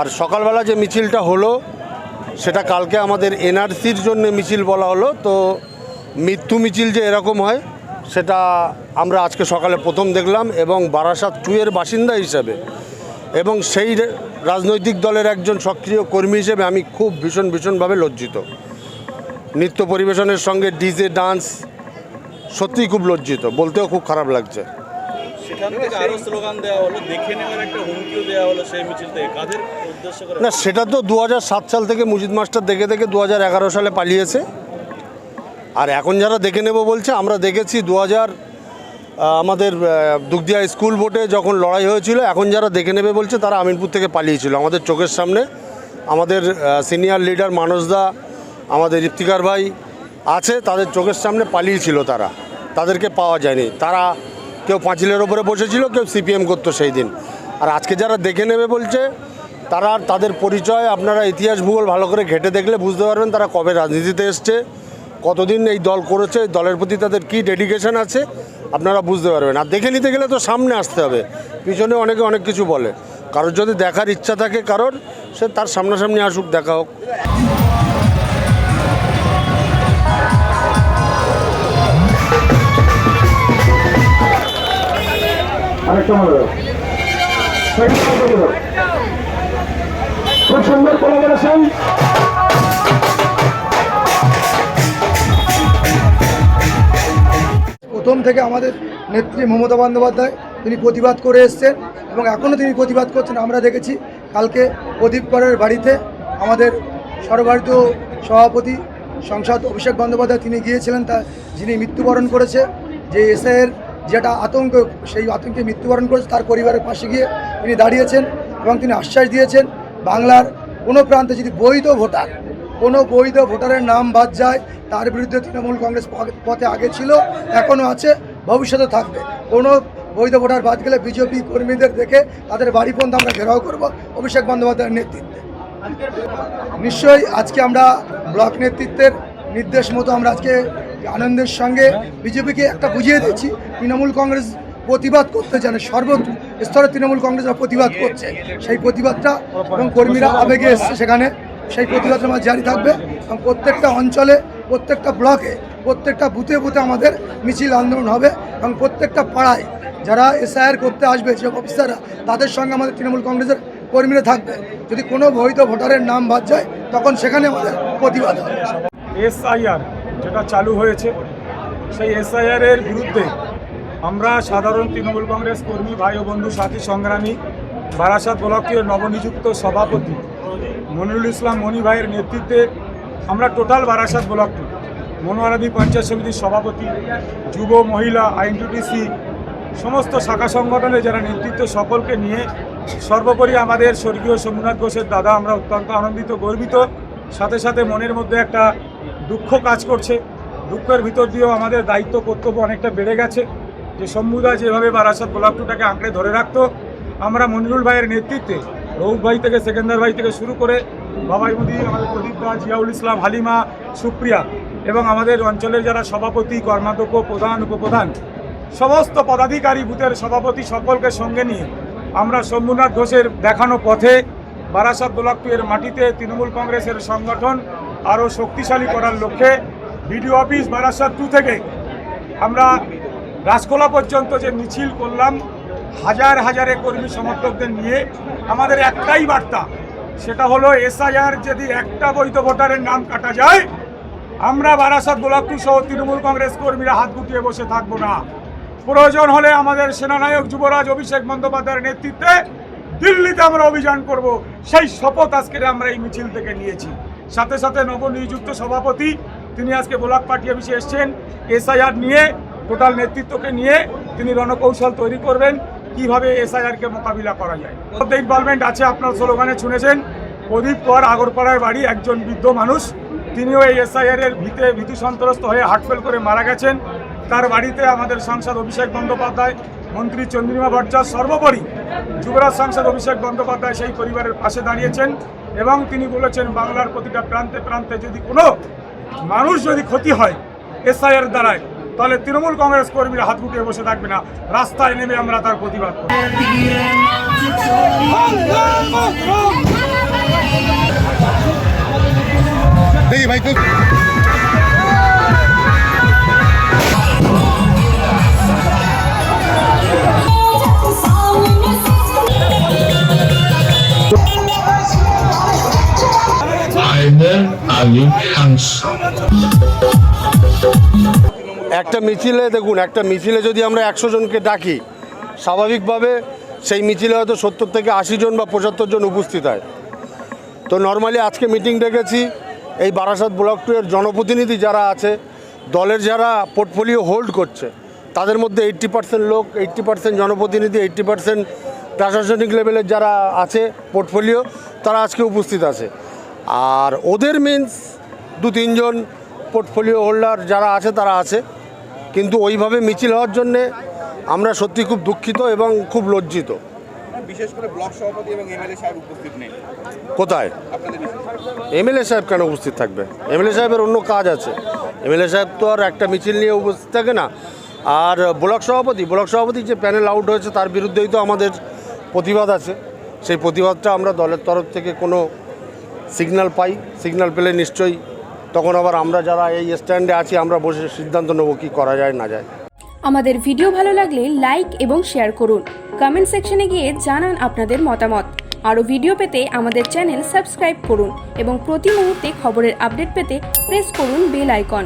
আর সকালবেলা যে মিছিলটা হলো, সেটা কালকে আমাদের এনআরসির জন্য মিছিল বলা হলো। তো মৃত্যু মিছিল যে এরকম হয়, সেটা আমরা আজকে সকালে প্রথম দেখলাম এবং বারাসাত টুয়ের বাসিন্দা হিসাবে এবং সেই রাজনৈতিক দলের একজন সক্রিয় কর্মী হিসেবে আমি খুব ভীষণ ভীষণভাবে লজ্জিত। নৃত্য পরিবেশনের সঙ্গে ডিজে, ডান্স সত্যিই খুব লজ্জিত, বলতেও খুব খারাপ লাগছে। না, সেটা তো দু হাজার সাত সাল থেকে মুজিদ মাস্টার দেখে দেখে দু হাজার এগারো সালে পালিয়েছে। আর এখন যারা দেখে নেব বলছে, আমরা দেখেছি দু হাজার আমাদের দুগদিয়া স্কুল বোর্ডে যখন লড়াই হয়েছিল, এখন যারা দেখে নেবে বলছে, তারা আমিনপুর থেকে পালিয়েছিল। আমাদের চোখের সামনে আমাদের সিনিয়র লিডার মানসদা আমাদের ইফতিকার ভাই আছে, তাদের চোখের সামনে পালিয়েছিল তারা। তাদেরকে পাওয়া যায়নি। তারা কেউ পাঁচিলের ওপরে বসেছিল, কেউ সিপিএম করতো সেই দিন। আর আজকে যারা দেখে নেবে বলছে, তারা তাদের পরিচয়, আপনারা ইতিহাস ভূগোল ভালো করে ঘেটে দেখলে বুঝতে পারবেন তারা কবে রাজনীতিতে এসছে, কতদিন এই দল করেছে দলের প্রতি তাদের কী ডেডিকেশন আছে, আপনারা বুঝতে পারবেন। আর দেখে নিতে গেলে তো সামনে আসতে হবে, পিছনে অনেকে অনেক কিছু বলে। কারোর যদি দেখার ইচ্ছা থাকে কারোর, সে তার সামনাসামনি আসুক, দেখা হোক। খুব সুন্দর প্রথম থেকে আমাদের নেত্রী মমতা বন্দ্যোপাধ্যায়, তিনি প্রতিবাদ করে এসছেন এবং এখনও তিনি প্রতিবাদ করছেন। আমরা দেখেছি কালকে প্রদীপ করের বাড়িতে আমাদের সর্বভারতীয় সভাপতি সংসদ অভিষেক বন্দ্যোপাধ্যায়, তিনি গিয়েছিলেন তা যিনি মৃত্যুবরণ করেছে, যে এসআইয়ের যেটা আতঙ্ক, সেই আতঙ্কে মৃত্যুবরণ করেছে, তার পরিবারের পাশে গিয়ে তিনি দাঁড়িয়েছেন এবং তিনি আশ্বাস দিয়েছেন, বাংলার কোনো প্রান্তে যদি বৈধ ভোটার, কোনো বৈধ ভোটারের নাম বাদ যায়, তার বিরুদ্ধে তৃণমূল কংগ্রেস পথে আগে ছিল এখনও আছে, ভবিষ্যতে থাকবে। কোনো বৈধ ভোটার বাদ গেলে বিজেপি কর্মীদের দেখে তাদের বাড়ি পর্যন্ত আমরা ঘেরাও করব অভিষেক বন্দ্যোপাধ্যায়ের নেতৃত্বে। নিশ্চয়ই আজকে আমরা ব্লক নেতৃত্বের নির্দেশ মতো আমরা আজকে আনন্দের সঙ্গে বিজেপিকে একটা বুঝিয়ে দিচ্ছি তৃণমূল কংগ্রেস প্রতিবাদ করতে জানে সর্ব স্তরে তৃণমূল কংগ্রেসরা প্রতিবাদ করছে, সেই প্রতিবাদটা এবং কর্মীরা আবেগে এসছে সেখানে, সেই প্রতিবাদটা আমার জারি থাকবে এবং প্রত্যেকটা অঞ্চলে, প্রত্যেকটা ব্লকে, প্রত্যেকটা বুথে বুথে আমাদের মিছিল আন্দোলন হবে এবং প্রত্যেকটা পাড়ায় যারা এসআইআর করতে আসবে, যে অফিসাররা, তাদের সঙ্গে আমাদের তৃণমূল কংগ্রেসের কর্মীরা থাকবে। যদি কোনো বৈধ ভোটারের নাম বাদ যায়, তখন সেখানে আমাদের প্রতিবাদ হবে। এসআইআর যেটা চালু হয়েছে, সেই এসআইআর এর বিরুদ্ধে আমরা সাধারণ তৃণমূল কংগ্রেস কর্মী, ভাই ও বন্ধু সাথী সংগ্রামী, বারাসাত ব্লকের নবনিযুক্ত সভাপতি মনিরুল ইসলাম মনি ভাইয়ের নেতৃত্বে আমরা টোটাল বারাসাত ব্লকটি মনোয়ারাদি পঞ্চায়েত সমিতির সভাপতি, যুব, মহিলা আইনটিটিসি সমস্ত শাখা সংগঠনে যারা নেতৃত্ব, সকলকে নিয়ে সর্বোপরি আমাদের স্বর্গীয় সোমনাথ ঘোষের দাদা, আমরা অত্যন্ত আনন্দিত, গর্বিত। সাথে সাথে মনের মধ্যে একটা দুঃখ কাজ করছে। দুঃখের ভিতর দিয়েও আমাদের দায়িত্ব, কর্তব্য অনেকটা বেড়ে গেছে। যে শম্ভুদা যেভাবে বারাসাত ব্লক টুটাকে আঁকড়ে ধরে রাখতো, আমরা মনিরুল ভাইয়ের নেতৃত্বে, রৌফ ভাই থেকে সেকেন্দার ভাই থেকে শুরু করে বাবাই মুদি আমাদের প্রদীপ দা জিয়াউল ইসলাম, হালিমা, সুপ্রিয়া এবং আমাদের অঞ্চলের যারা সভাপতি, কর্মাধ্যক্ষ, প্রধান, উপপ্রধান, সমস্ত পদাধিকারী বুথের সভাপতি সকলকে সঙ্গে নিয়ে আমরা শম্ভুনাথ ঘোষের দেখানো পথে বারাসাত ব্লকের মাটিতে তৃণমূল কংগ্রেসের সংগঠন আরও শক্তিশালী করার লক্ষ্যে বিডিও অফিস বারাসাত টু থেকে আমরা রাজকোলা পর্যন্ত যে মিছিল করলাম, হাজার হাজারে কর্মী সমর্থকদের নিয়ে, আমাদের একটাই বার্তা, সেটা হলো এসআইআর যদি একটা বৈধ ভোটারের নাম কাটা যায়, আমরা বারাসাত গোলাপটু সহ তৃণমূল কংগ্রেস কর্মীরা হাত গুটিয়ে বসে থাকব না। প্রয়োজন হলে আমাদের সেনানায়ক যুবরাজ অভিষেক বন্দ্যোপাধ্যায়ের নেতৃত্বে দিল্লিতে আমরা অভিযান করব। সেই শপথ আজকে আমরা এই মিছিল থেকে নিয়েছি। সাথে সাথে নবনিযুক্ত সভাপতি তিনি আজকে ব্লক পার্টি অফিসে এসছেন। এসআইআর নিয়ে, টোটাল নেতৃত্বকে নিয়ে তিনি রণকৌশল তৈরি করবেন। কীভাবে এসআইআরকে মোকাবিলা করা যায়? ইনভলভমেন্ট আছে, আপনার স্লোগানে শুনেছেন। প্রদীপ কর আগরপাড়ায় বাড়ি, একজন বৃদ্ধ মানুষ। তিনিও এই এসআইআর এর ভিতে ভীতি সন্ত্রস্ত হয়ে হার্টফেল করে মারা গেছেন। তার বাড়িতে আমাদের সাংসদ অভিষেক বন্দ্যোপাধ্যায়, মন্ত্রী চন্দ্রিমা ভট্টাচার্য, সর্বোপরি যুবরাজ সাংসদ অভিষেক বন্দ্যোপাধ্যায় সেই পরিবারের পাশে দাঁড়িয়েছেন। এবং তিনি বলেছেন, বাংলার প্রতিটা প্রান্তে প্রান্তে যদি কোনো মানুষ যদি ক্ষতি হয় এসআইয়ের দ্বারায় তাহলে তৃণমূল কংগ্রেস কর্মীরা হাত গুটিয়ে বসে থাকবে না। রাস্তায় নেমে আমরা তার প্রতিবাদ করব। তো Haydar Ali একটা মিছিলে, দেখুন, একটা মিছিলে যদি আমরা একশো জনকে ডাকি, স্বাভাবিকভাবে সেই মিছিলে হয়তো সত্তর থেকে আশি জন বা পঁচাত্তর জন উপস্থিত হয়। তো নর্মালি আজকে মিটিং ডেকেছি, এই বারাসাত ব্লক টু এর জনপ্রতিনিধি যারা আছে, দলের যারা পোর্টফোলিও হোল্ড করছে, তাদের মধ্যে এইট্টি পার্সেন্ট লোক এইট্টি পার্সেন্ট জনপ্রতিনিধি এইট্টি পার্সেন্ট প্রশাসনিক লেভেলের যারা আছে পোর্টফোলিও তারা আজকে উপস্থিত আছে। আর ওদের মিন্স দু তিনজন পোর্টফোলিও হোল্ডার যারা আছে তারা আছে। কিন্তু ওইভাবে মিছিল হওয়ার জন্যে আমরা সত্যি খুব দুঃখিত এবং খুব লজ্জিত। বিশেষ করে ব্লক সভাপতি এবং এমএলএ সাহেব উপস্থিত নেই। কোথায়? এমএলএ সাহেব কেন উপস্থিত থাকবে? এমএলএ সাহেবের অন্য কাজ আছে। এমএলএ সাহেব তো আর একটা মিছিল নিয়ে উপস্থিত থাকে না। আর ব্লক সভাপতি ব্লক সভাপতি যে প্যানেল আউট হয়েছে তার বিরুদ্ধেই তো আমাদের প্রতিবাদ আছে। সেই প্রতিবাদটা আমরা দলের তরফ থেকে কোনো সিগন্যাল পাই, সিগন্যাল পেলে নিশ্চয়ই। তখন আবার আমরা যারা এই স্ট্যান্ডে আছি, আমরা বসে সিদ্ধান্ত নেব কি করা যায়, না যায়। আমাদের ভিডিও ভালো লাগলে লাইক এবং শেয়ার করুন। কমেন্ট সেকশনে গিয়ে জানান আপনাদের মতামত। আরও ভিডিও পেতে আমাদের চ্যানেল সাবস্ক্রাইব করুন এবং প্রতি মুহূর্তে খবরের আপডেট পেতে প্রেস করুন বেল আইকন।